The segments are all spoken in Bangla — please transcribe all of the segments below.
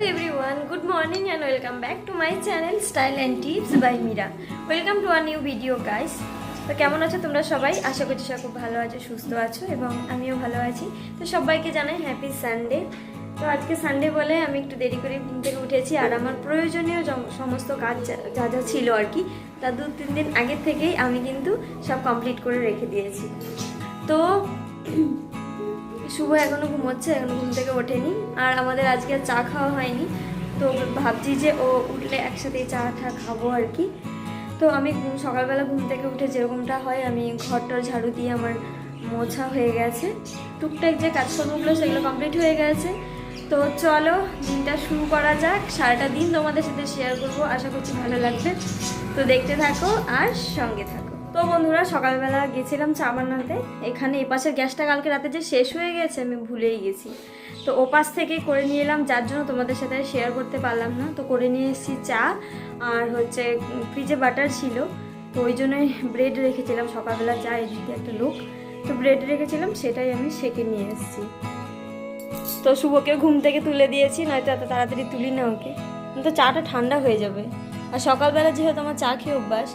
everyone, good morning and welcome back to my channel, style and tips by mira welcome to a new video, guys. তো কেমন আছো তোমরা সবাই? আশা করছি সবাই খুব ভালো আছো, সুস্থ আছো এবং আমিও ভালো আছি। তো সবাইকে জানাই হ্যাপি সানডে তো আজকে সানডে বলে আমি একটু দেরি করে ঘুম থেকে উঠেছি আর আমার প্রয়োজনীয় সমস্ত কাজ যা যা ছিল আর কি, তা দু, তিন দিন আগের থেকেই আমি কিন্তু সব কমপ্লিট করে রেখে দিয়েছি। তো শুভ এখনও ঘুমোচ্ছে, এখনও ঘুম থেকে ওঠেনি। আর আমাদের আজকে চা খাওয়া হয়নি। তো ভাবছি যে ও উঠলে একসাথে চা টা খাব আর কি। তো আমি সকালবেলা ঘুম থেকে উঠে যেরকমটা হয়, আমি ঘরটার ঝাড়ু দিয়ে আমার মোছা হয়ে গেছে। টুকটাক যে কাজকর্মগুলো সেগুলো কমপ্লিট হয়ে গেছে। তো চলো, দিনটা শুরু করা যাক। সারাটা দিন তোমাদের সাথে শেয়ার করব। আশা করছি ভালো লাগবে। তো দেখতে থাকো আর সঙ্গে থাকো। তো বন্ধুরা, সকালবেলা গেছিলাম চা বানাতে। এখানে এপাশের গ্যাসটা কালকে রাতে যে শেষ হয়ে গেছে, আমি ভুলেই গেছি। তো ওপাশ থেকে করে নিয়ে এলাম, যার জন্য তোমাদের সাথে শেয়ার করতে পারলাম না। তো করে নিয়ে এসেছি চা, আর হচ্ছে ফ্রিজে বাটার ছিল। তো ওই জন্যই ব্রেড রেখেছিলাম সকালবেলা চা এদিকে একটা লোক। তো ব্রেড রেখেছিলাম, সেটাই আমি সেকে নিয়ে এসেছি। তো শুভকে ঘুম থেকে তুলে দিয়েছি, নয়তো এত তাড়াতাড়ি তুলি না ওকে। তো চাটা ঠান্ডা হয়ে যাবে। আর সকালবেলা যেহেতু আমার চা খেয়ে অভ্যাস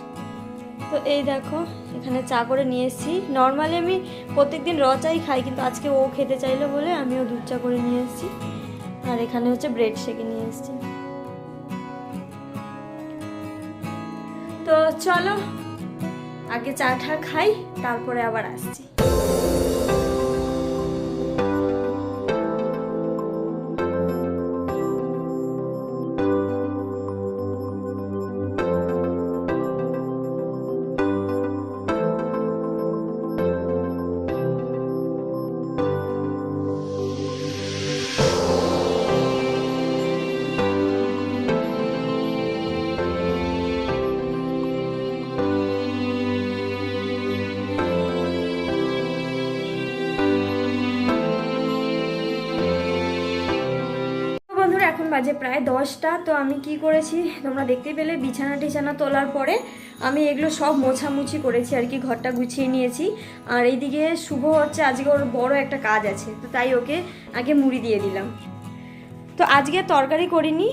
তো এই দেখো, এখানে চা করে নিয়ে এসেছি। নর্মালি আমি প্রত্যেকদিন র চাই খাই, কিন্তু আজকে ও খেতে চাইলো বলে আমিও দুধ চা করে নিয়ে এসেছি। আর এখানে হচ্ছে ব্রেড শেকে নিয়ে এসেছি। তো চলো, আগে চাটা খাই, তারপরে আবার আসছি। বাজে প্রায় দশটা, তো আমি কি করেছি, তোমরা দেখতে পেলে, বিছানা টিছানা তোলার পরে আমি এগুলো সব মোছামুছি করেছি আর কি, ঘরটা গুছিয়ে নিয়েছি। আর এইদিকে শুভ হচ্ছে, আজকে ওর বড় একটা কাজ আছে, তো তাই ওকে আগে মুড়ি দিয়ে দিলাম। তো আজকে তরকারি করিনি,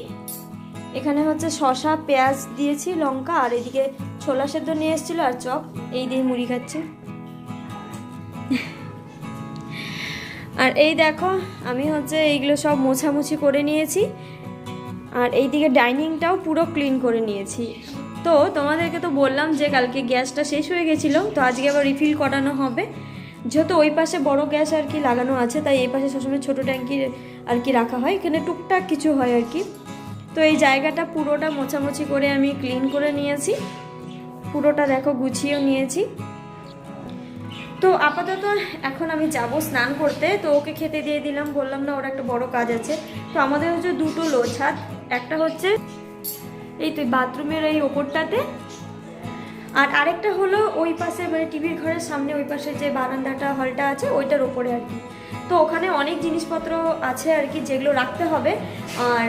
এখানে হচ্ছে শশা পেঁয়াজ দিয়েছি, লঙ্কা, আর এদিকে ছোলা সেদ্ধ নিয়ে এসেছিল আর চপ, এই দিয়ে মুড়ি খাচ্ছে। আর এই দেখো, আমি হচ্ছে এইগুলো সব মোছামুছি করে নিয়েছি আর এইদিকে ডাইনিংটাও পুরো ক্লিন করে নিয়েছি। তো তোমাদেরকে তো বললাম যে কালকে গ্যাসটা শেষ হয়ে গেছিল, তো আজকে আবার রিফিল করানো হবে। যেহেতু ওই পাশে বড় গ্যাস আর কি লাগানো আছে, তাই এই পাশে সবসময় ছোটো ট্যাঙ্কি আর কি রাখা হয়। এখানে টুকটাক কিছু হয় আর কি। তো এই জায়গাটা পুরোটা মোছামুছি করে আমি ক্লিন করে নিয়েছি। পুরোটা দেখো গুছিয়েও নিয়েছি। তো আপাতত এখন আমি যাব স্নান করতে। তো ওকে খেতে দিয়ে দিলাম, বললাম না, ওর একটা বড় কাজ আছে। তো আমাদের হচ্ছে দুটো লো ছাদ একটা হচ্ছে এই তো বাথরুমের এই ওপরটাতে, আর আরেকটা হলো ওই পাশে মানে টিভির ঘরের সামনে ওই পাশে যে বারান্দাটা, হলটা আছে, ওইটার ওপরে আর কি। তো ওখানে অনেক জিনিসপত্র আছে আর কি যেগুলো রাখতে হবে। আর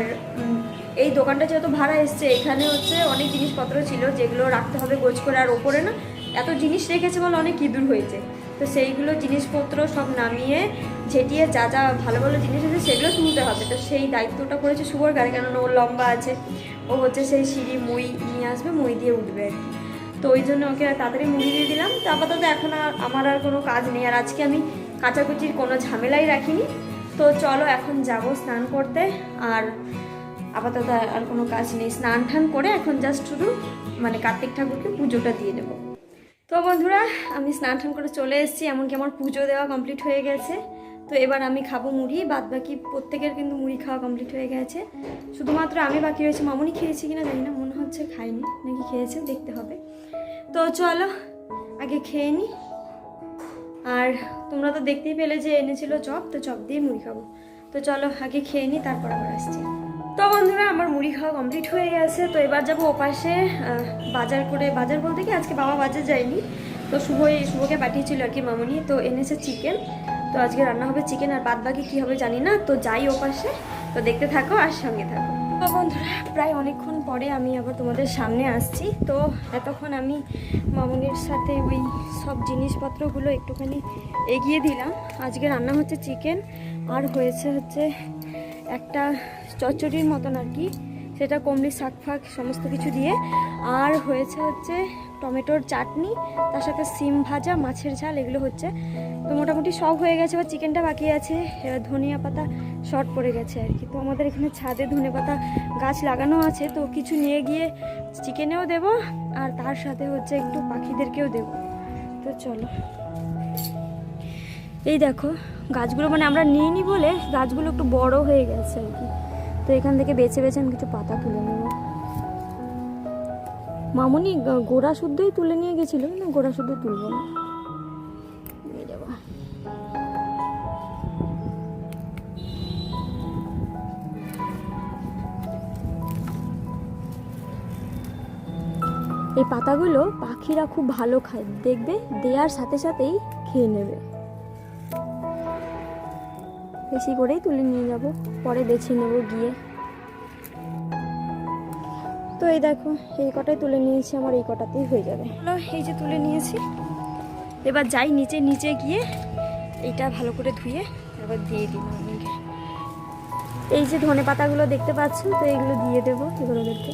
এই দোকানটা যেহেতু ভাড়া এসছে, এখানে হচ্ছে অনেক জিনিসপত্র ছিল যেগুলো রাখতে হবে গোছ করে আর ওপরে না। এত জিনিস রেখেছে বলে অনেক ইঁদুর হয়েছে। তো সেইগুলো জিনিসপত্র সব নামিয়ে ঝেটিয়ে যা যা ভালো ভালো জিনিস আছে সেগুলো তুলতে হবে। তো সেই দায়িত্বটা করেছে শুভর গাড়ি কেননা ওর লম্বা আছে। ও হচ্ছে সেই সিঁড়ি মই নিয়ে আসবে, মই দিয়ে উঠবে। আর কি তো ওই জন্য ওকে তাড়াতাড়ি মুড়ি দিয়ে দিলাম। তো আপাতত এখন আর আমার আর কোনো কাজ নেই। আর আজকে আমি কাচাকুচির কোনো ঝামেলাই রাখিনি। তো চলো এখন যাব স্নান করতে। আর আপাতত আর- আর কোনো কাজ নেই। স্নান টান করে এখন জাস্ট শুধু মানে কার্তিক ঠাকুরকে পুজোটা দিয়ে দেবো। তো বন্ধুরা, আমি স্নান টান করে চলে এসেছি। এমনকি আমার পুজো দেওয়া কমপ্লিট হয়ে গেছে। তো এবার আমি খাব মুড়ি বাদ বাকি প্রত্যেকের কিন্তু মুড়ি খাওয়া কমপ্লিট হয়ে গেছে। শুধুমাত্র আমি বাকি রয়েছে। মামুনি খেয়েছি কিনা জানি না, মনে হচ্ছে খাইনি নাকি খেয়েছে দেখতে হবে। তো চলো, আগে খেয়ে নিই আর তোমরা তো দেখতেই পেলে যে এনেছিল চপ, তো চপ দিয়ে মুড়ি খাব। তো চলো, আগে খেয়ে নিই তারপর আবার আসছি। তো বন্ধুরা, আমার মুড়ি খাওয়া কমপ্লিট হয়ে গেছে। তো এবার যাব ওপাশে বাজার করে, বাজার বলতে কি, আজকে বাবা বাজার যায়নি। তো শুভ শুভকে পাঠিয়েছিল আর কি মামুনি। তো এনেছে চিকেন তো আজকে রান্না হবে চিকেন আর বাদ বাকি কী হবে জানি না। তো যাই ওপাশে, তো দেখতে থাকো আর সঙ্গে থাকো। তো বন্ধুরা, প্রায় অনেকক্ষণ পরে আমি আবার তোমাদের সামনে আসছি। তো এতক্ষণ আমি মামুনির সাথে ওই সব জিনিসপত্রগুলো একটুখানি এগিয়ে দিলাম। আজকে রান্না হচ্ছে চিকেন আর হয়েছে হচ্ছে একটা চচ্চড়ির মতন আর কি। সেটা কমলি, শাক ফাক সমস্ত কিছু দিয়ে। আর হয়েছে হচ্ছে টমেটোর চাটনি, তার সাথে সিম ভাজা, মাছের ঝাল, এগুলো হচ্ছে। তো মোটামুটি সব হয়ে গেছে, এবার চিকেনটা বাকি আছে। ধনিয়া পাতা শর্ট পড়ে গেছে আর কি। তো আমাদের এখানে ছাদে ধনে পাতা গাছ লাগানো আছে, তো কিছু নিয়ে গিয়ে চিকেনেও দেব, আর তার সাথে হচ্ছে একটু পাখিদেরকেও দেব। তো চলো। এই দেখো, গাছগুলো মানে আমরা নিইনি বলে গাছগুলো একটু বড় হয়ে গেছে আর কি। তো এখান থেকে বেছে বেছে আমি কিছু পাতা তুলে নেব। মামনি গোড়া শুদ্ধই তুলে নিয়ে গেছিল, না গোড়া শুদ্ধ তুলব না? এই পাতাগুলো পাখিরা খুব ভালো খায়। দেখবে দেওয়ার সাথে সাথেই খেয়ে নেবে। বেশি করেই তুলে নিয়ে যাব। পরে বেছে নেব গিয়ে। তো এই দেখো, এই কটাই তুলে নিয়েছি, আমার এই কটাতেই হয়ে যাবে। এই যে তুলে নিয়েছি। এবার যাই নিচে নিচে গিয়ে এইটা ভালো করে ধুয়ে এবার দিয়ে দিই এই যে ধনে পাতাগুলো দেখতে পাচ্ছ, তো এগুলো দিয়ে দেবো এগুলোদেরকে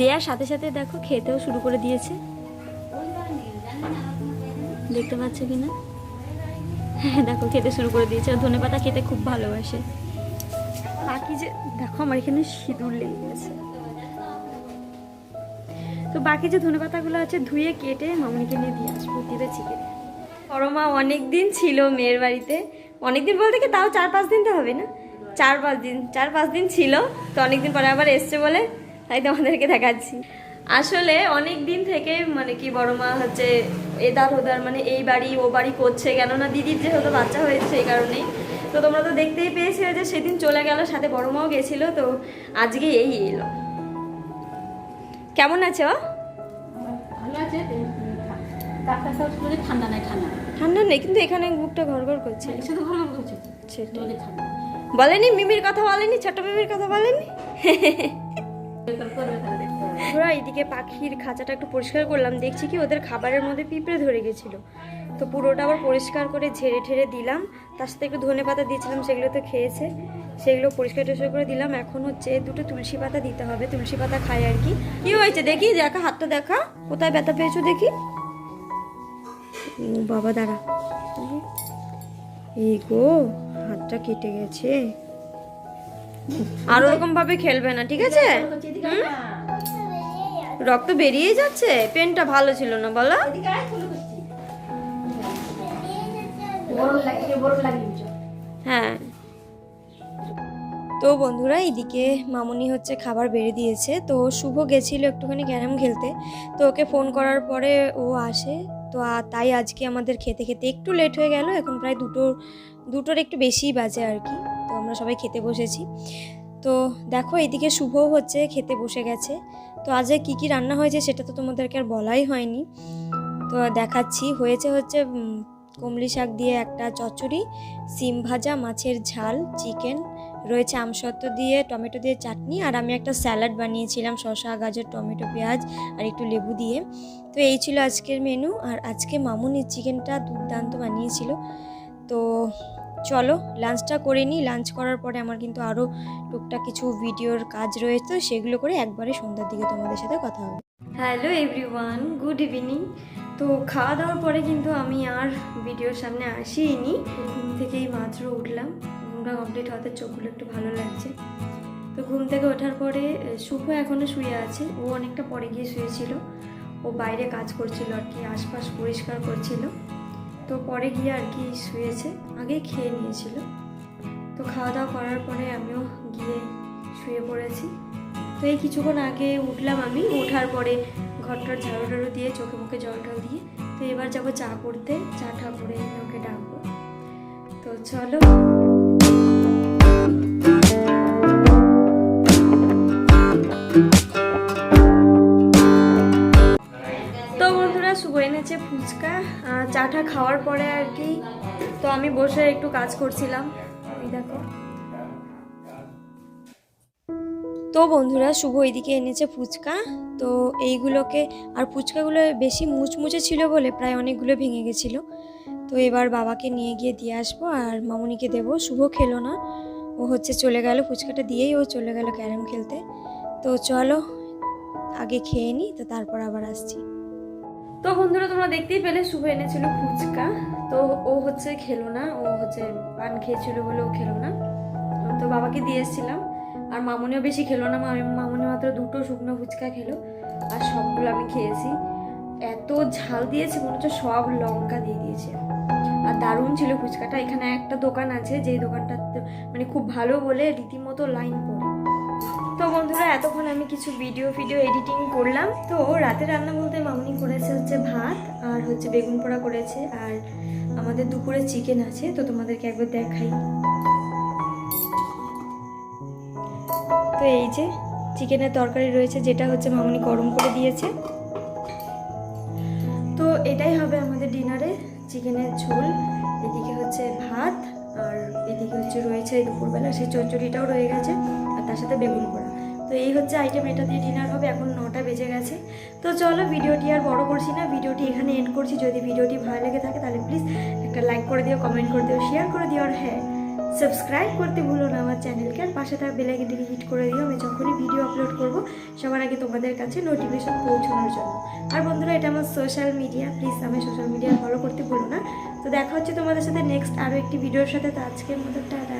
দেওয়ার সাথে সাথে দেখো খেতেও শুরু করে দিয়েছে। দেখতে পাচ্ছ কি না হ্যাঁ দেখো খেতে শুরু করে দিয়েছে। ধনে পাতা খেতে খুব ভালোবাসে। বাকি যে, দেখো আমার এখানে সিঁদুর লেগে গেছে তো বাকি যে ধনে পাতাগুলো আছে, ধুয়ে কেটে মামনিকে নিয়ে দিয়ে আসব, দিবে চিকেন। বড় মা অনেক দিন ছিল মেয়ের বাড়িতে। অনেক দিন বলতে কি তাও চার পাঁচ দিন তো হবে না? চার পাঁচ দিন, চার পাঁচ দিন ছিল, তো অনেক দিন পরে আবার এসছে বলে তাই তোমাদেরকে দেখাচ্ছি। আসলে অনেক দিন থেকে মানে কি বড় মা হচ্ছে এদার ওদার মানে এই বাড়ি ও বাড়ি করছে কেননা দিদির যেহেতু বাচ্চা হয়েছে সেই কারণেই। তো তোমরা তো দেখতেই পেয়েছিলে যে সেদিন চলে গেল সাথে বড় মাও গেছিল তো আজকে এই এলো। কেমন আছে? ঠান্ডা নাই কিন্তু এখানে বুকটা ঘর ঘর করছে। ঠান্ডা। বলেনি মিমির কথা বলেনি ছোট মিমির কথা বলেনি? ওরা এইদিকে পাখির খাঁচাটা একটু পরিষ্কার করলাম। দেখছি কি ওদের খাবারের মধ্যে পিঁপড়ে ধরে গেছিল। তো পুরোটা আবার পরিষ্কার করে ঝেড়ে ঠেড়ে দিলাম। তার সাথে একটু ধনে পাতা দিয়েছিলাম, সেগুলো তো খেয়েছে। সেগুলো পরিষ্কার টরিষ্কার করে দিলাম। এখন হচ্ছে দুটো তুলসী পাতা দিতে হবে। তুলসী পাতা খাই আর কি। কি হয়েছে দেখি, দেখা, হাতটা দেখা। কোথায় ব্যথা পেয়েছ দেখি? বাবা, দাঁড়া। এই গো, হাতটা কেটে গেছে। আর ওরকম ভাবে খেলবে না, ঠিক আছে? রক্ত বেরিয়ে যাচ্ছে? পেনটা ভালো ছিল না, বলো। এদিকে হ্যাঁ। তো বন্ধুরা এইদিকে মামুনি হচ্ছে খাবার বেড়ে দিয়েছে। তো শুভ গেছিল একটুখানি ক্যারাম খেলতে। তো ওকে ফোন করার পরে ও আসে। তো তাই আজকে আমাদের খেতে খেতে একটু লেট হয়ে গেল। এখন প্রায় দুটো দুটোর একটু বেশিই বাজে আর কি। তো আমরা সবাই খেতে বসেছি। তো দেখো, এদিকে শুভও হচ্ছে, খেতে বসে গেছে। তো আজকে কী কী রান্না হয়েছে সেটা তো তোমাদেরকে আর বলাই হয়নি। তো দেখাচ্ছি, হয়েছে হচ্ছে কমলি শাক দিয়ে একটা চচ্চড়ি, সিম ভাজা, মাছের ঝাল, চিকেন, রয়েছে আমসত্ত্ব দিয়ে, টমেটো দিয়ে চাটনি, আর আমি একটা স্যালাড বানিয়েছিলাম, শসা, গাজর, টমেটো, পেঁয়াজ, আর একটু লেবু দিয়ে। তো এই ছিল আজকের মেনু আর আজকে মামুনি চিকেনটা দুর্দান্ত বানিয়েছিল। তো চলো লাঞ্চটা করে নিই। লাঞ্চ করার পরে আমার কিন্তু আরও টুকটাক কিছু ভিডিওর কাজ রয়েছে, তো সেগুলো করে একবারে সন্ধ্যার দিকে তোমাদের সাথে কথা হবে। হ্যালো এভরিওয়ান গুড ইভিনিং তো খাওয়া দাওয়ার পরে কিন্তু আমি আর ভিডিওর সামনে আসিনি, ঘুম থেকেই মাত্র উঠলাম। ঘুমটা কমপ্লিট হওয়াতে চোখগুলো একটু ভালো লাগছে। তো ঘুম থেকে ওঠার পরে শুভ এখনও শুয়ে আছে। ও অনেকটা পরে গিয়ে শুয়েছিল। ও বাইরে কাজ করছিল আর কি, আশপাশ পরিষ্কার করছিল। তো পরে গিয়ে আর কি শুয়েছে, আগে খেয়ে নিয়েছিল। তো খাওয়া দাওয়া করার পরে আমিও গিয়ে শুয়ে পড়েছি। তো এই কিছুক্ষণ আগে উঠলাম আমি, ওঠার পরে ঘরটার ঝাড়ু টাড়ু দিয়ে চোখে মুখে জল টল দিয়ে, তো এবার যাব চা করতে, চা ঠা করে ওকে ডাকবো। তো চলো এনেছে ফুচকা চাটা খাওয়ার পরে আর কি। তো আমি বসে একটু কাজ করছিলাম। দেখো। তো বন্ধুরা, শুভ এইদিকে এনেছে ফুচকা। তো এইগুলোকে, আর ফুচকাগুলো বেশি মুচমুচে ছিল বলে প্রায় অনেকগুলো ভেঙে গেছিল। তো এবার বাবাকে নিয়ে গিয়ে দিয়ে আসব, আর মামুনিকে দেবো। শুভ খেলো না। ও হচ্ছে চলে গেল, ফুচকাটা দিয়েই ও চলে গেল ক্যারাম খেলতে। তো চলো, আগে খেয়ে নিই তো তারপর আবার আসছি। তো বন্ধুরা, তোমরা দেখতেই পেলে, শুভ এনেছিল ফুচকা। তো ও হচ্ছে খেলো না, ও হচ্ছে পান খেয়েছিল বলে ও খেলো না। তো বাবাকে দিয়ে এসেছিলাম। আর মামুনিও বেশি খেলো না মামি- মামুনি মাত্র দুটো শুকনো ফুচকা খেলো, আর সবগুলো আমি খেয়েছি। এত ঝাল দিয়েছে, মনে হচ্ছে সব লঙ্কা দিয়ে দিয়েছে। আর দারুণ ছিল ফুচকাটা। এখানে একটা দোকান আছে, যেই দোকানটা মানে খুব ভালো বলে রীতিমতো লাইন পড়ে। তো বন্ধুরা, এতক্ষণ আমি কিছু ভিডিও ভিডিও এডিটিং করলাম। তো রাতে রান্না বলতে মামনি করেছে হচ্ছে ভাত, আর হচ্ছে বেগুন পোড়া করেছে, আর আমাদের দুপুরে চিকেন আছে, তো তোমাদেরকে একবার দেখাই। তো এই যে চিকেনের তরকারি রয়েছে, যেটা হচ্ছে মামনি গরম করে দিয়েছে। তো এটাই হবে আমাদের ডিনারে চিকেনের ঝোল, এদিকে হচ্ছে ভাত, আর এদিকে হচ্ছে রয়েছে দুপুরবেলা সেই চচ্চড়িটাও রয়ে গেছে, আর তার সাথে বেগুন তো এই হচ্ছে আইটেম এটা দিয়ে ডিনার হবে, এখন নটা বেজে গেছে। তো চলো, ভিডিওটি আর বড় করছি না, ভিডিওটি এখানে এন্ড করছি। যদি ভিডিওটি ভালো লেগে থাকে, তাহলে প্লিজ একটা লাইক করে দিও কমেন্ট করে দিও শেয়ার করে দিও, আর হ্যাঁ সাবস্ক্রাইব করতে ভুলো না আমার চ্যানেলকে আর পাশে থাকা বেলাইকনটিকে হিট করে দিও, আমি যখনই ভিডিও আপলোড করব, সবার আগে তোমাদের কাছে নোটিফিকেশন পৌঁছানোর জন্য। আর বন্ধুরা, এটা আমার সোশ্যাল মিডিয়া প্লিজ আমি সোশ্যাল মিডিয়া ফলো করতে ভুলো না। তো দেখা হচ্ছে তোমাদের সাথে নেক্সট আরও একটি ভিডিওর সাথে। তো আজকের মতো, টাটা।